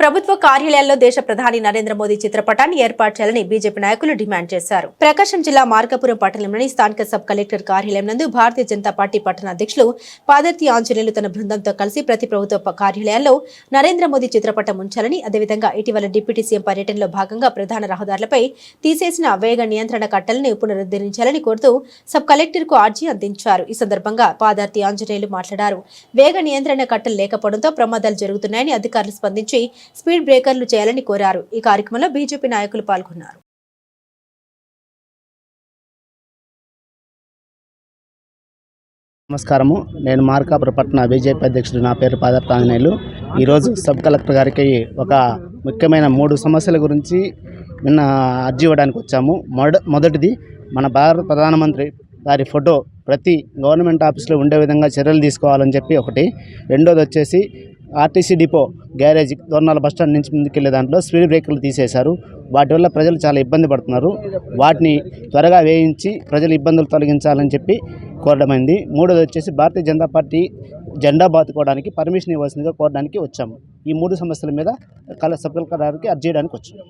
ప్రభుత్వ కార్యాలయాల్లో దేశ ప్రధాని నరేంద్ర మోదీ చిత్రపటాన్ని ఏర్పాటు చేయాలని బీజేపీ నాయకులు డిమాండ్ చేశారు. ప్రకాశం జిల్లా మార్కపురం పట్టణంలోని స్థానిక సబ్ కలెక్టర్ కార్యాలయం నందు భారతీయ జనతా పార్టీ పట్టణ అధ్యక్షులు పాదర్తి ఆంజనేయులు తన బృందంతో కలిసి ప్రతి ప్రభుత్వ కార్యాలయాల్లో నరేంద్ర మోదీ చిత్రపటం ఉంచాలని అదేవిధంగా ఇటీవల డిప్యూటీ సీఎం పర్యటనలో భాగంగా ప్రధాన రహదారులపై తీసేసిన వేగ నియంత్రణ కట్టలను పునరుద్ధరించాలని కోరుతూ సబ్ కలెక్టర్కు అర్జీ అందించారు. ఈ సందర్భంగా పాదార్తి ఆంజనేయులు మాట్లాడారు. వేగ నియంత్రణ కట్టలు లేకపోవడంతో ప్రమాదాలు జరుగుతున్నాయని అధికారులు స్పందించి స్పీడ్ బ్రేకర్లు చేయాలని కోరారు. ఈ కార్యక్రమంలో బీజేపీ నాయకులు పాల్గొన్నారు. నమస్కారము. నేను మార్కాపుర పట్టణ బీజేపీ అధ్యక్షుడు. నా పేరు పాదప్ప ఆంజనేయులు. ఈరోజు సబ్ కలెక్టర్ గారికి ఒక ముఖ్యమైన మూడు సమస్యల గురించి నిన్న అర్జీ ఇవ్వడానికి వచ్చాము. మొదటిది మన భారత ప్రధానమంత్రి గారి ఫోటో ప్రతి గవర్నమెంట్ ఆఫీస్లో ఉండే విధంగా చర్యలు తీసుకోవాలని చెప్పి ఒకటి. రెండోది వచ్చేసి RTC depot garage Dornala bus stand నుంచి ముందుకెళ్ళే దాంట్లో స్పీడ్ బ్రేకర్లు తీసేశారు. వాటి వల్ల ప్రజలు చాలా ఇబ్బంది పడుతున్నారు. వాటిని త్వరగా వేయించి ప్రజల ఇబ్బందులు తొలగించాలని చెప్పి కోరడమైంది. మూడోది వచ్చేసి భారతీయ జనతా పార్టీ జెండా బాతుకోవడానికి పర్మిషన్ ఇవ్వాల్సిందిగా కోరడానికి వచ్చాము. ఈ మూడు సమస్యల మీద కల సబ్ అర్జీ చేయడానికి వచ్చాము